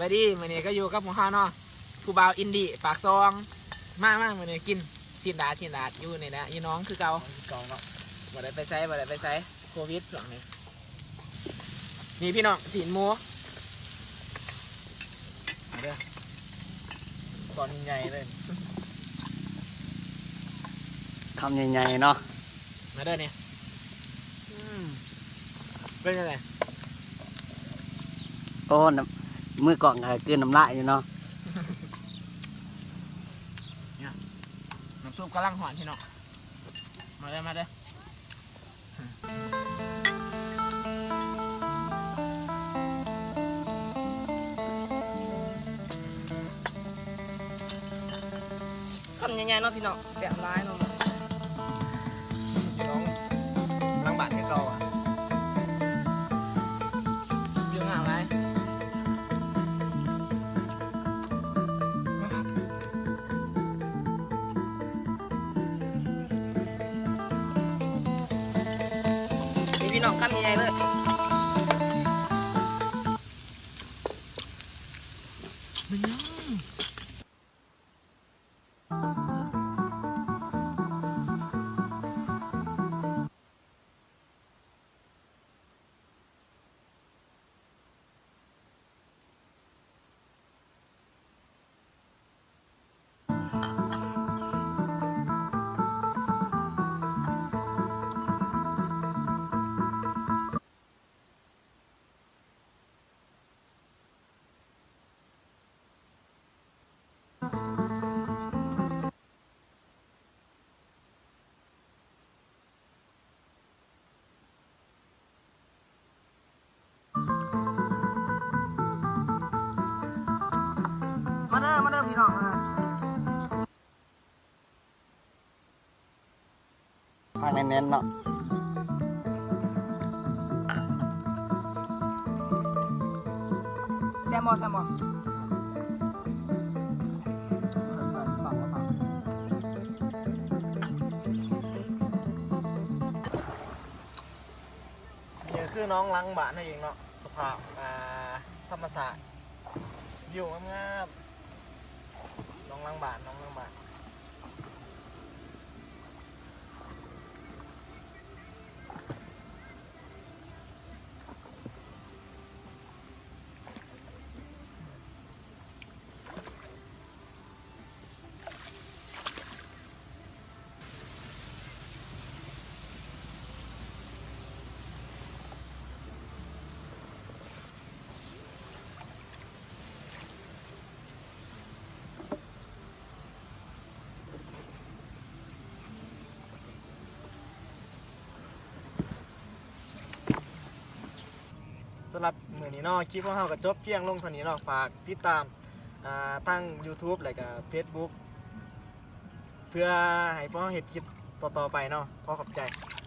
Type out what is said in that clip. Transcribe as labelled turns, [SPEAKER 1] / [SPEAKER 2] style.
[SPEAKER 1] บายดีมื้อนี้ก็อยู่กับหมู่เฮาเนาะผู้บ่าวอินดี้ปากซอง มามามื้อนี้กินสินดาดสินดาดอยู่นี่นะอยู่น้องคือเก่า
[SPEAKER 2] กองเนาะ
[SPEAKER 1] บ่ได้ไปไสบ่ได้ไปไสโควิดช่วงนี้นี่พี่น้องสีนหมูมาเด้อ
[SPEAKER 2] ตอนใหญ่เลย
[SPEAKER 3] คำใหญ่ๆเนาะ
[SPEAKER 1] มาเด้อเนี่ยอืมเป็นยังไง
[SPEAKER 3] โอ้น้ำ มือกล่องก็กลืนน้ำลายอยู่เนาะ
[SPEAKER 1] น้ำซุปกำลังหอนพี่น้องมาเด้อมาเด้อ
[SPEAKER 4] คำใหญ่ๆเนาะพี่น้องเสียงร้ายเนาะ
[SPEAKER 2] พี่น้องนั่งบาดให้เก่าอะ
[SPEAKER 4] พี่น้องคำใหญ่ๆเลยมาเด้อมาเด้อพี่น้องมา
[SPEAKER 3] ทางเน้นๆเนาะ
[SPEAKER 4] แซมบอแซมบอ
[SPEAKER 2] นี่คือน้องล้างบาดนั่นเองเนาะสภาพอ่าธรรมศาสตร์วิวงามๆ น้องล้างบาทน้องำหรับมือนี้เนาะคลิปของเราก็จบเพียงลงเท่านี้เนาะฝากติดตามอ่าทั้ง YouTube และก็ Facebook เพื่อให้พวกเราเห็นคลิปต่อๆไปเนาะขอขอบใจ